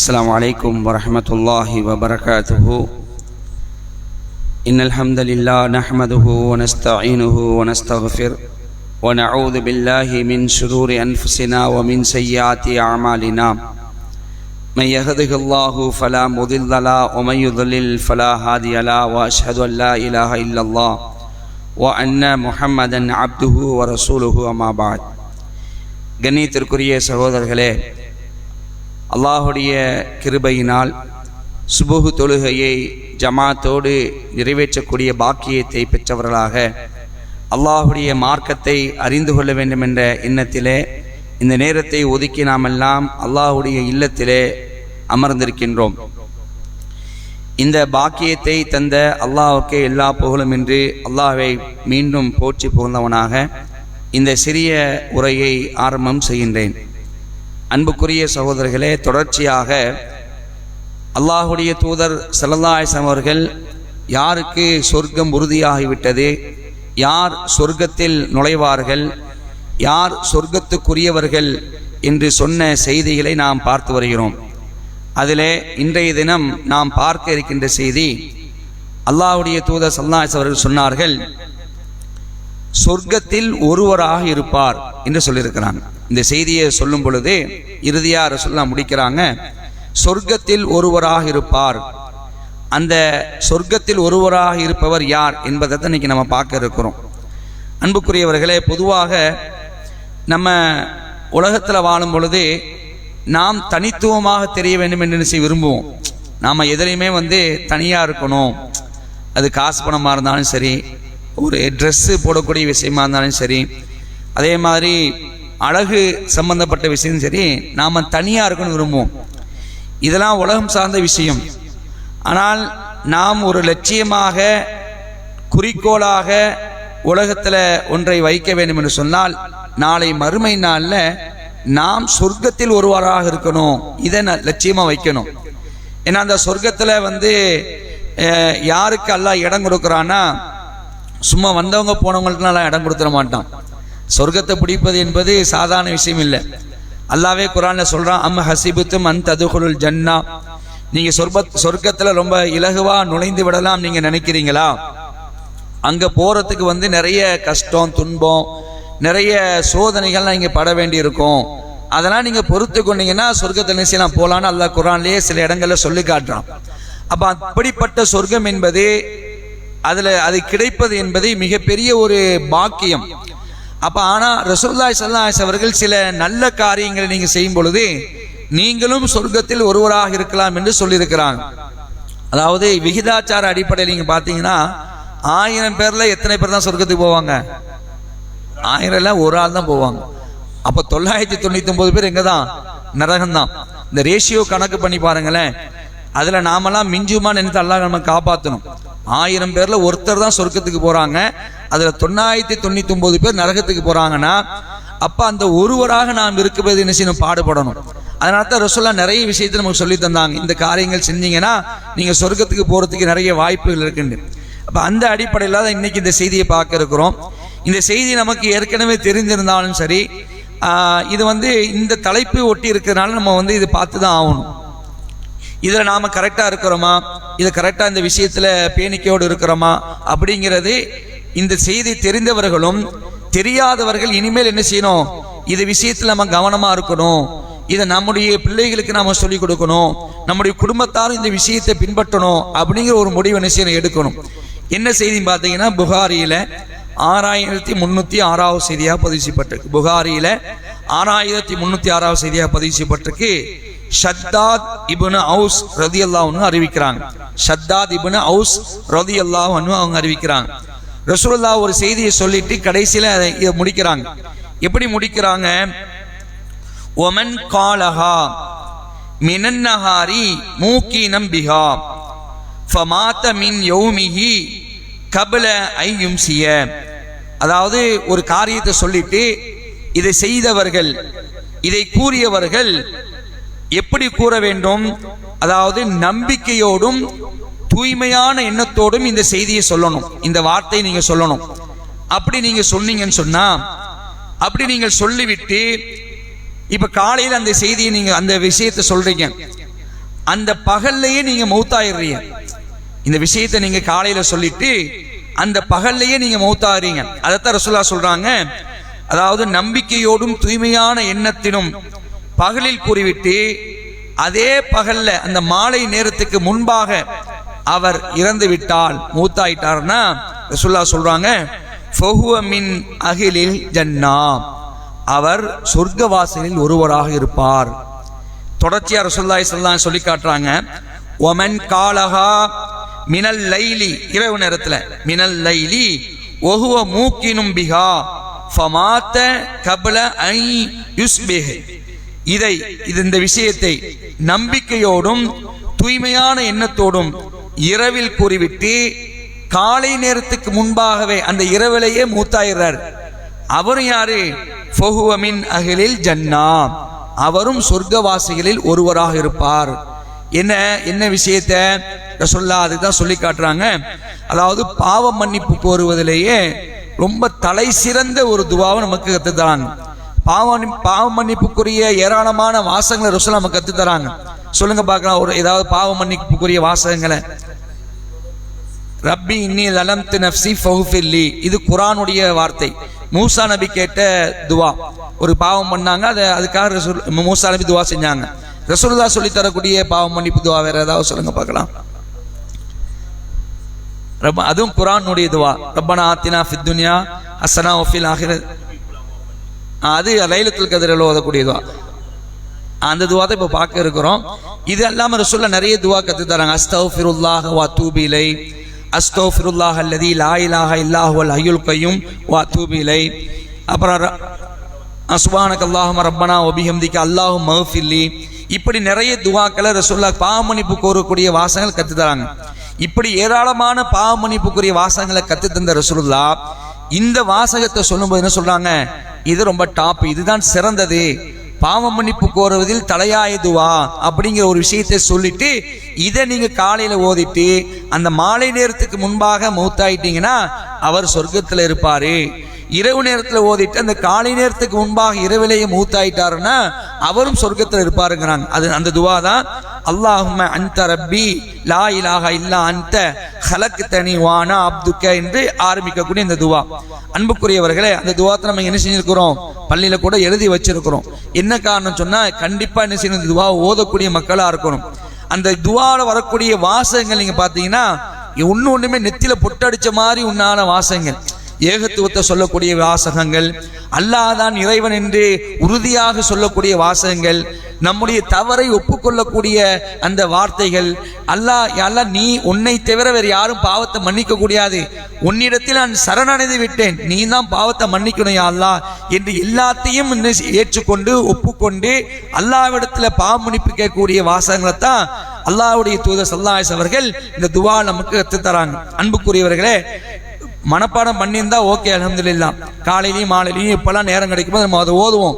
السلام عليكم ورحمة الله وبركاته إن الحمد لله نحمده ونستعينه ونستغفر ونعوذ بالله من شرور أنفسنا ومن سيئات أعمالنا من يهده الله فلا مضل له ومن يضلل فلا هادي له وأشهد أن لا إله إلا الله وأن محمدا عبده ورسوله أما بعد கண்ணியத்திற்குரிய சகோதரர்களே அல்லாஹுடைய கிருபையினால் சுபுகு தொழுகையை ஜமாத்தோடு நிறைவேற்றக்கூடிய பாக்கியத்தை பெற்றவர்களாக அல்லாஹுடைய மார்க்கத்தை அறிந்து கொள்ள வேண்டும் என்ற எண்ணத்திலே இந்த நேரத்தை ஒதுக்கி நாமெல்லாம் அல்லாஹுடைய இல்லத்திலே அமர்ந்திருக்கின்றோம். இந்த பாக்கியத்தை தந்த அல்லாஹுக்கு எல்லா புகழும் என்று அல்லாஹை மீண்டும் போற்றி புகழ்ந்தவனாக இந்த சிறிய உரையை ஆரம்பம் செய்கின்றேன். அன்புக்குரிய சகோதரர்களே தொடர்ச்சியாக அல்லாஹுடைய தூதர் சல்லல்லாஹம் அவர்கள் யாருக்கு சொர்க்கம் உறுதியாகிவிட்டது யார் சொர்க்கத்தில் நுழைவார்கள் யார் சொர்க்கத்துக்குரியவர்கள் என்று சொன்ன செய்திகளை நாம் பார்த்து வருகிறோம். அதிலே இன்றைய தினம் நாம் பார்க்க இருக்கின்ற செய்தி அல்லாஹுடைய தூதர் சல்லாஸ் அவர்கள் சொன்னார்கள் சொர்க்கத்தில் ஒருவராக இருப்பார் என்று சொல்லியிருக்கிறான். இந்த செய்தியை சொல்லும் பொழுது இறுதியாக சொல்ல முடிக்கிறாங்க சொர்க்கத்தில் ஒருவராக இருப்பார். அந்த சொர்க்கத்தில் ஒருவராக இருப்பவர் யார் என்பதை தான் இன்னைக்கு நம்ம பார்க்க இருக்கிறோம். அன்புக்குரியவர்களே பொதுவாக நம்ம உலகத்தில் வாழும் பொழுது நாம் தனித்துவமாக தெரிய வேண்டும் என்று நினைச்சு விரும்புவோம். நாம் எதிலையுமே வந்து தனியாக இருக்கணும். அது காசு பணமாக இருந்தாலும் சரி ஒரு ட்ரெஸ்ஸு போடக்கூடிய விஷயமா இருந்தாலும் சரி அதே மாதிரி அழகு சம்பந்தப்பட்ட விஷயம் சரி நாம் தனியாக இருக்கணும்னு விரும்புவோம். இதெல்லாம் உலகம் சார்ந்த விஷயம். ஆனால் நாம் ஒரு லட்சியமாக குறிக்கோளாக உலகத்தில் ஒன்றை வைக்க வேண்டும் என்று சொன்னால் நாளை மறுமை நாளில் நாம் சொர்க்கத்தில் ஒருவராக இருக்கணும். இதை நான் லட்சியமாக வைக்கணும். ஏன்னா அந்த சொர்க்கத்தில் வந்து யாருக்கு எல்லாம் இடம் கொடுக்குறான்னா சும்மா வந்தவங்க போனவங்களுக்குலாம் இடம் கொடுத்துட மாட்டான். சொர்க்கத்தை பிடிப்பது என்பது சாதாரண விஷயம் இல்லை. அல்லாவே குரான சொல்றான் அம் ஹசிபுத்தும் அன் ததுகுலுல் ஜன்னா. நீங்க சொர்ப சொர்க்கத்துல ரொம்ப இலகுவா நுழைந்து விடலாம் நீங்க நினைக்கிறீங்களா? அங்க போறதுக்கு வந்து நிறைய கஷ்டம் துன்பம் நிறைய சோதனைகள் நீங்க பட வேண்டி இருக்கும் அதெல்லாம் நீங்க பொறுத்து கொண்டீங்கன்னா சொர்க்கத்தை நிச்சயம் போகலான்னு அல்லாஹ் குரான்லயே சில இடங்கள்ல சொல்லி காட்டுறான். அப்ப அப்படிப்பட்ட சொர்க்கம் என்பது அதுல அது கிடைப்பது என்பது மிகப்பெரிய ஒரு பாக்கியம். அப்போ ஆனால் ரசூல்லாய் சல்லாஸ் அவர்கள் சில நல்ல காரியங்களை நீங்கள் செய்யும் பொழுது நீங்களும் சொர்க்கத்தில் ஒருவராக இருக்கலாம் என்று சொல்லியிருக்கிறாங்க. அதாவது விகிதாச்சார அடிப்படையில் நீங்கள் பார்த்தீங்கன்னா ஆயிரம் பேரில் எத்தனை பேர் தான் சொர்க்கத்துக்கு போவாங்க? ஆயிரம் ஒரு ஆள் தான் போவாங்க. அப்போ தொள்ளாயிரத்தி தொண்ணூற்றி ஒன்பது பேர் எங்கே தான்? நரகம்தான் இந்த ரேஷியோ கணக்கு பண்ணி பாருங்களேன். அதில் நாமெல்லாம் மிஞ்சுமா நினைத்து அல்லாஹ் நம்ம காப்பாற்றணும் ஆயிரம் பேரில் ஒருத்தர் தான் சொர்க்கத்துக்கு போகிறாங்க அதில் தொண்ணாயிரத்தி தொண்ணூத்தி ஒன்பது பேர் நரகத்துக்கு போகிறாங்கன்னா அப்போ அந்த ஒருவராக நாம் இருக்கிறது என்ன செய்யணும்? பாடுபடணும். அதனால தான் ரசோல்லா நிறைய விஷயத்தை நமக்கு சொல்லி தந்தாங்க. இந்த காரியங்கள் செஞ்சீங்கன்னா நீங்கள் சொர்க்கத்துக்கு போகிறதுக்கு நிறைய வாய்ப்புகள் இருக்குண்டு. அப்போ அந்த அடிப்படையில் தான் இன்றைக்கி இந்த செய்தியை பார்க்க இருக்கிறோம். இந்த செய்தி நமக்கு ஏற்கனவே தெரிஞ்சிருந்தாலும் சரி இது வந்து இந்த தலைப்பு ஒட்டி இருக்கிறனால நம்ம வந்து இது பார்த்து தான் ஆகணும். இதில் நாம் கரெக்டாக இருக்கிறோமா? இது கரெக்டாக இந்த விஷயத்தில் பேணிக்கையோடு இருக்கிறோமா? அப்படிங்கிறது இந்த செய்தி தெரிந்தவர்களும் தெரியாதவர்கள் இனிமேல் என்ன செய்யணும்? இது விஷயத்தில் நம்ம கவனமாக இருக்கணும். இதை நம்முடைய பிள்ளைகளுக்கு நாம் சொல்லிக் கொடுக்கணும். நம்முடைய குடும்பத்தாரும் இந்த விஷயத்தை பின்பற்றணும் அப்படிங்கிற ஒரு முடிவு என்ன செய்யணும்? எடுக்கணும். என்ன செய்தி பார்த்தீங்கன்னா புகாரியில் ஆறாயிரத்தி முன்னூற்றி ஆறாவது செய்தியாக பதிவு செய்யப்பட்டிருக்கு. புகாரியில் ஆறாயிரத்தி முன்னூற்றி ஆறாவது செய்தியாக பதிவு செய்யப்பட்டிருக்கு. ஷத்தாத் இபுனு ஹவுஸ் ரதி அல்லாஹ்னு அறிவிக்கிறாங்க. ஷத்தாத் இபுனு ஹவுஸ் ரதி அல்லாஹ்னு அவங்க அறிவிக்கிறாங்க. ரசூல்லா ஒரு செய்தியை சொல்லிட்டு கடைசியில் அதை இதை முடிக்கிறாங்க. எப்படி முடிக்கிறாங்க? ஒமன் காலஹா மினன்னஹாரி மூக்கி நம்பிகா ஃபமாத்த மின் யௌமிஹி கபல ஐயும் சிய அதாவது ஒரு காரியத்தை சொல்லிட்டு இதை செய்தவர்கள் இதை கூறியவர்கள் எப்படி கூற வேண்டும்? அதாவது நம்பிக்கையோடும் தூய்மையான எண்ணத்தோடும் இந்த செய்தியை சொல்லணும். இந்த வார்த்தையை நீங்க சொல்லணும். அப்படி நீங்க சொன்னீங்கன்னு சொன்னா அப்படி நீங்கள் சொல்லிவிட்டு இப்ப காலையில் அந்த செய்தியை நீங்க அந்த விஷயத்தை சொல்றீங்க. அந்த பகல்லையே நீங்க மௌத்தாயிடுறீங்க. இந்த விஷயத்தை நீங்க காலையில சொல்லிட்டு அந்த பகல்லையே நீங்க மௌத்தாகிறீங்க. அதைத்தான் ரசுல்லா சொல்றாங்க. அதாவது நம்பிக்கையோடும் தூய்மையான எண்ணத்திலும் பகலில் கூறிவிட்டு அதே பகல்ல அந்த மாலை நேரத்துக்கு முன்பாக அவர் இறந்து விட்டால் மூத்தாயிட்டார்னா ரசுல்லா சொல்றாங்க மின் அகிலில் ஜன்னா. அவர் சொர்க்கவாசலில் ஒருவராக இருப்பார். தொடர்ச்சியா ரசூலுல்லாஹி ஸல்லல்லாஹு சொல்லி காட்டுறாங்க ஒமன் காலஹா மினல் லைலி. இரவு நேரத்துல மினல் லைலி ஒஹுவ மூக்கினும் பிஹா ஃபமாத்த கபல ஐ யுஸ்பிஹ். இதை இது இந்த விஷயத்தை நம்பிக்கையோடும் தூய்மையான எண்ணத்தோடும் இரவில் கூறிவிட்டு காலை நேரத்துக்கு முன்பாகவே அந்த இரவிலேயே மூத்தாயிறார் அவரும் யாரு? ஃபஹுவ அகிலில் ஜன்னா. அவரும் சொர்க்கவாசிகளில் ஒருவராக இருப்பார். என்ன? என்ன விஷயத்த? ரசோல்லா அதுதான் சொல்லி காட்டுறாங்க. அதாவது பாவ மன்னிப்பு கோருவதிலேயே ரொம்ப தலை சிறந்த ஒரு துவாவை நமக்கு கற்றுத்தராங்க தராங்க பாவ பாவ மன்னிப்புக்குரிய ஏராளமான வாசங்களை ரசோல்லா நமக்கு கற்றுத்தராங்க தராங்க சொல்லுங்க பார்க்கலாம் ஒரு ஏதாவது பாவ மன்னிப்புக்குரிய வாசகங்களை. ரப்பி இன்னி லலம்து நப்சி ஃபஹுஃபில்லி இது குரானுடைய வார்த்தை. மூசா நபி கேட்ட துவா. ஒரு பாவம் பண்ணாங்க அதை அதுக்காக ரசூல் மூசா நபி துவா செஞ்சாங்க. ரசூலுல்லா சொல்லி தரக்கூடிய பாவம் மன்னிப்பு துவா வேற ஏதாவது சொல்லுங்க பார்க்கலாம். ரப்ப அதுவும் குரானுடைய துவா. ரப்பனா ஆத்தினா ஃபித் துன்யா அஸ்ஸனா ஆகிரத். அது லைலத்தில் கதிரில் ஓதக்கூடிய துவா அந்த துவா தான் இப்போ பார்க்க இருக்கிறோம். இது அல்லாமல் ரசூல்ல நிறைய துவா கற்று தராங்க. அஸ்தௌஃபிருல்லாஹ் வா தூபிலை அஸ்தௌஃபிருல்லாஹ் அல்லதி லா இலாஹ இல்லாஹ் அல் ஹய்யுல் வா தூபிலை அப்புறம் ர- அல்லாஹும் ரப்பனா ஒபிஹம்திக்கு அல்லாஹும் மஹ்ஃபில்லி இப்படி நிறைய துவாக்களை ரசூல்லா பாவமன்னிப்பு கோரக்கூடிய வாசகங்கள் கற்று தராங்க. இப்படி ஏராளமான பாவமன்னிப்புக்குரிய வாசகங்களை கற்று தந்த ரசூல்லா இந்த வாசகத்தை சொல்லும்போது என்ன சொல்றாங்க? இது ரொம்ப டாப் இதுதான் சிறந்தது. பாவ மன்னிப்பு கோருவதில் தலையாயதுவா அப்படிங்கிற ஒரு விஷயத்தை சொல்லிட்டு இதை நீங்க காலையில ஓதிட்டு அந்த மாலை நேரத்துக்கு முன்பாக மௌத்தாயிட்டீங்கன்னா அவர் சொர்க்கத்தில் இருப்பாரு. இரவு நேரத்தில் ஓதிட்டு அந்த காலை நேரத்துக்கு முன்பாக இரவிலேயே மூத்தாயிட்டாருன்னா அவரும் சொர்க்கத்தில் இருப்பாருங்கிறாங்க. அது அந்த துவா தான் அல்லாஹும அந்த ரப்பி லா இலாக இல்லா அந்த ஹலக்கு தனி வானா அப்துக்க என்று ஆரம்பிக்கக்கூடிய இந்த துவா. அன்புக்குரியவர்களே அந்த துவாத்தை நம்ம என்ன செஞ்சிருக்கிறோம்? பள்ளியில் கூட எழுதி வச்சிருக்கிறோம். என்ன காரணம் சொன்னால் கண்டிப்பாக என்ன செய்யணும்? இந்த துவா ஓதக்கூடிய மக்களாக இருக்கணும். அந்த துவாவில் வரக்கூடிய வாசகங்கள் நீங்கள் பார்த்தீங்கன்னா ஒன்று ஒன்றுமே நெத்தியில் பொட்டடிச்ச மாதிரி உண்டான வாசகங்கள். ஏகத்துவத்தை சொல்லக்கூடிய வாசகங்கள் அல்லாஹ் இறைவன் என்று உறுதியாக சொல்லக்கூடிய வாசகங்கள் நம்முடைய தவறை ஒப்புக்கொள்ளக்கூடிய அந்த வார்த்தைகள் அல்லாஹ் அல்லா நீ உன்னை தவிர வேறு யாரும் பாவத்தை மன்னிக்க கூடாது உன்னிடத்தில் நான் சரணடைந்து விட்டேன். நீ தான் பாவத்தை மன்னிக்கணும் அல்லா என்று எல்லாத்தையும் ஏற்றுக்கொண்டு ஒப்புக்கொண்டு அல்லாவிடத்தில் பாவம் மன்னிப்பு கேட்கக்கூடிய வாசகங்களை தான் அல்லாவுடைய தூதர் சல்லாஹ் அவர்கள் இந்த துவா நமக்கு கற்றுத் தராங்க அன்புக்குரியவர்களே மனப்பாடம் பண்ணியிருந்தா ஓகே அல்ஹம்துலில்லாஹ் காலையிலையும் மாலையிலையும் இப்போல்லாம் நேரம் கிடைக்கும்போது நம்ம அதை ஓதுவோம்.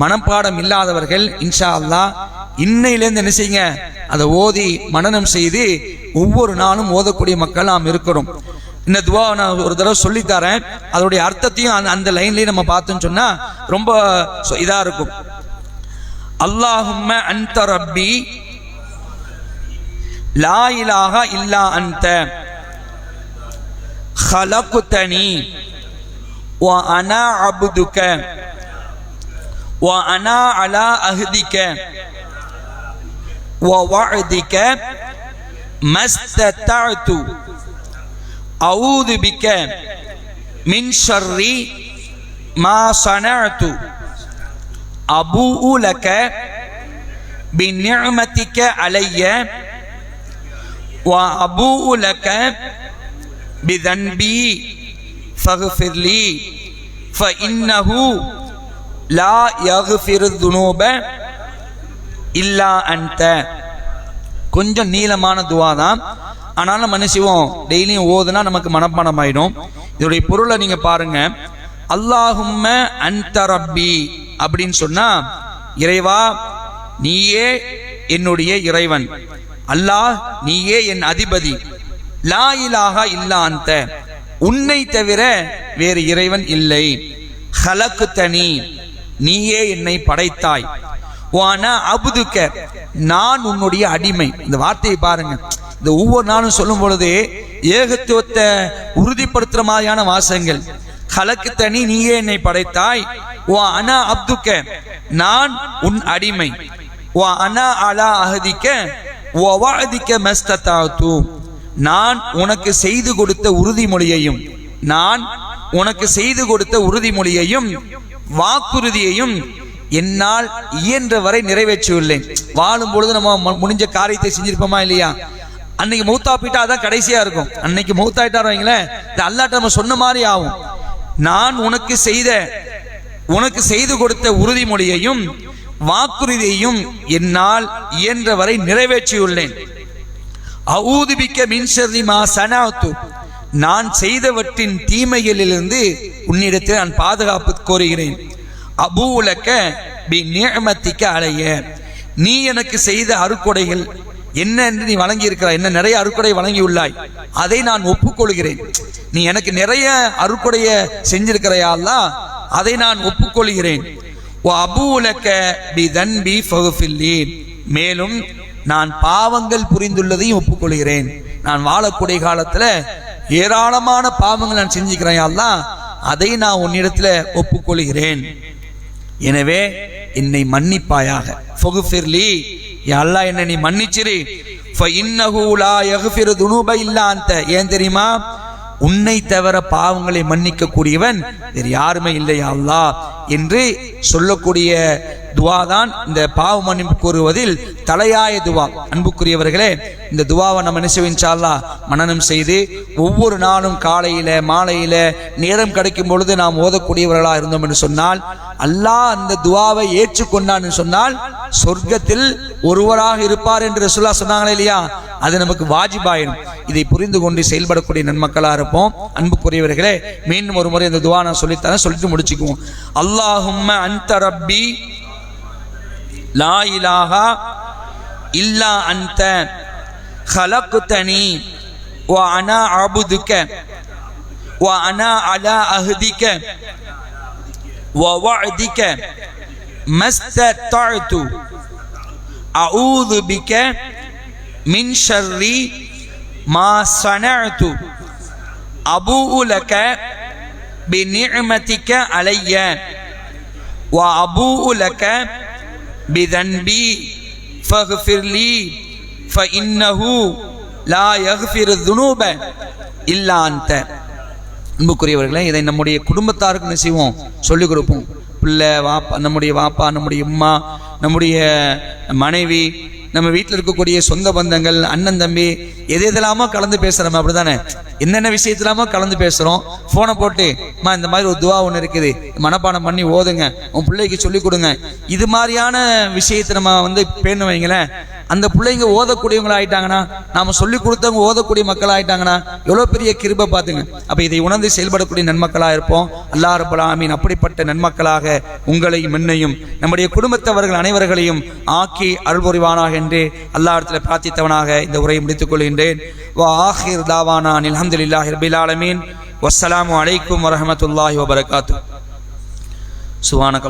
மனப்பாடம் இல்லாதவர்கள் இன்ஷா அல்லாஹ் இன்னையிலேருந்து என்ன செய்யுங்க? அதை ஓதி மனனம் செய்து ஒவ்வொரு நாளும் ஓதக்கூடிய மக்கள் நாம் இருக்கிறோம். இந்த துவா நான் ஒரு தடவை சொல்லித்தரேன். அதோடைய அர்த்தத்தையும் அந்த- அந்த லைன்லேயும் நம்ம பார்த்தோம்னு சொன்னால் ரொம்ப இதாக இருக்கும். அல்லாஹும்ம அந்த ரப்பி லா இலாஹ இல்லா அந்த خلقتني وأنا عبدك وأنا على عهدك ووعدك ما استطعت. أعوذ بك من شر ما صنعت. أبوء لك بنعمتك علي وأبوء لك بذنبي فاغفر لي فإنه لا يغفر الذنوب إلا أنت கொஞ்சம் நீளமான துவா தான் ஆனாலும் நம்ம என்ன செய்வோம் டெய்லியும் ஓதுனா நமக்கு மனப்பாடம் ஆயிடும் இதோடைய பொருளை நீங்க பாருங்க அல்லாஹும்ம அன்த ரப்பி அப்படின்னு சொன்னா இறைவா நீயே என்னுடைய இறைவன் அல்லாஹ் நீயே என் அதிபதி லா இலாஹா இல்லா அந்த உன்னை தவிர வேறு இறைவன் இல்லை. ஹலக்கு தனி நீயே என்னை படைத்தாய். வானா அபுதுக்க. நான் உன்னுடைய அடிமை. இந்த வார்த்தையை பாருங்க. இந்த ஒவ்வொரு நாளும் சொல்லும் பொழுது ஏகத்துவத்தை உறுதிப்படுத்துற மாதிரியான வாசங்கள் கலக்கு தனி நீயே என்னை படைத்தாய். ஓ அனா அப்துக்க. நான் உன் அடிமை. ஓ அனா அலா அஹதிக்க. ஓ வாதிக்க மஸ்ததாத்து. நான் உனக்கு செய்து கொடுத்த உறுதிமொழியையும் நான் உனக்கு செய்து கொடுத்த உறுதிமொழியையும் வாக்குறுதியையும் என்னால் இயன்ற வரை நிறைவேற்றியுள்ளேன். வாழும் பொழுது நம்ம முடிஞ்ச காரியத்தை செஞ்சிருப்போமா இல்லையா? அன்னைக்கு மௌத்தா போயிட்டா அதான் கடைசியா இருக்கும். அன்னைக்கு மௌத்தாயிட்டார் வைங்களேன் இது அல்லாட்ட நம்ம சொன்ன மாதிரி ஆகும். நான் உனக்கு செய்த உனக்கு செய்து கொடுத்த உறுதிமொழியையும் வாக்குறுதியையும் என்னால் இயன்ற வரை நிறைவேற்றியுள்ளேன். அஊதுபிக்க மின்சரி மா சனாத்து. நான் செய்தவற்றின் தீமைகளிலிருந்து உன்னிடத்தில் நான் பாதுகாப்பு கோருகிறேன். அபூலக்க பி நியமத்திக்க அலைய. நீ எனக்கு செய்த அறுக்கொடைகள் என்ன என்று நீ வழங்கியிருக்கிறாய். என்ன நிறைய அறுக்கொடை வழங்கியுள்ளாய். அதை நான் ஒப்புக்கொள்கிறேன். நீ எனக்கு நிறைய அறுக்கொடைய செஞ்சிருக்கிறையால்லா அதை நான் ஒப்புக்கொள்கிறேன். ஓ அபூலக்க பி தன்பி ஃபகுஃபில்லீன் மேலும் நான் பாவங்கள் புரிந்துள்ளதையும் ஒப்புக்கொள்கிறேன். நான் வாழக்கூடிய காலத்துல ஏராளமான பாவங்கள் நான் செஞ்சுக்கிறேன் அல்லாஹ் அதை நான் உன்னிடத்துல ஒப்புக்கொள்கிறேன். எனவே என்னை மன்னிப்பாயாக. ஃபகுஃபிர்லி யா என்னை நீ மன்னிச்சிரு. ஏன் தெரியுமா? உன்னை தவிர பாவங்களை மன்னிக்க கூடியவன் வேறு யாருமே இல்லையா அல்லா என்று சொல்லக்கூடிய துவா தான் இந்த பாவ மன்னிப்பு கூறுவதில் தலையாய துவா. அன்புக்குரியவர்களே இந்த துவாவை நம்ம என்ன செய்வோம் மனனம் செய்து ஒவ்வொரு நாளும் காலையில மாலையில நேரம் கிடைக்கும் பொழுது நாம் ஓதக்கூடியவர்களா இருந்தோம் என்று சொன்னால் அல்லாஹ் அந்த துவாவை ஏற்றுக்கொண்டான்னு சொன்னால் சொர்க்கத்தில் ஒருவராக இருப்பார் என்று சொல்லா சொன்னாங்களே இல்லையா? அது நமக்கு வாஜிபாயிடும் இதை புரிந்து கொண்டு செயல்படக்கூடிய நன்மக்களா இருப்போம். அன்புக்குரியவர்களே மீண்டும் ஒரு முறை இந்த துவா நான் சொல்லித்தரேன் சொல்லிட்டு முடிச்சுக்குவோம். அல்லாஹும்ம அந்த ரப்பி لا إله إلا أنت. خلقتني وأنا عبدك وأنا على أهدك ووعدك ما استطعت. أعوذ بك من شر ما صنعت. أبوء لك بنعمتك علي. وأبوء لك بذنبي فاغفر لي فإنه لا يغفر الذنوب إلا أنت அன்புக்குரியவர்களே இதை நம்முடைய குடும்பத்தாருக்கு என்ன செய்வோம் சொல்லிக் கொடுப்போம் பிள்ளை வாப்பா நம்முடைய வாப்பா நம்முடைய அம்மா நம்முடைய மனைவி நம்ம வீட்டில் இருக்கக்கூடிய சொந்த பந்தங்கள் அண்ணன் தம்பி எது எதெல்லாமோ கலந்து பேசுகிறோம் அப்படி தானே என்னென்ன விஷயத்திலாமோ கலந்து பேசுகிறோம் ஃபோனை போட்டு அம்மா இந்த மாதிரி ஒரு துவா ஒன்று இருக்குது. மனப்பாடம் பண்ணி ஓதுங்க. உன் பிள்ளைக்கு சொல்லிக் கொடுங்க. இது மாதிரியான விஷயத்தை நம்ம வந்து பேணுவீங்களேன் அந்த பிள்ளைங்க ஓதக்கூடியவங்களா ஆயிட்டாங்கன்னா நாம சொல்லி கொடுத்தவங்க ஓதக்கூடிய மக்கள் ஆயிட்டாங்கன்னா எவ்வளோ பெரிய கிருபை பார்த்துங்க. அப்போ இதை உணர்ந்து செயல்படக்கூடிய நன்மக்களாக இருப்போம். அல்லா பலாமீன் அப்படிப்பட்ட நன்மக்களாக உங்களையும் என்னையும் நம்முடைய குடும்பத்தவர்கள் அனைவர்களையும் ஆக்கி அருள்புரிவானாக என்று அல்லா இடத்துல பிரார்த்தித்தவனாக இந்த உரையை முடித்துக் கொள்கின்றேன். வா ஆஹிர் தாவானா அல்ஹம்துலில்லாஹி ரபில் ஆலமீன். வஸ்ஸலாமு அலைக்கும் வரமத்துல்லாஹி வபரகாத்து. சுபானக்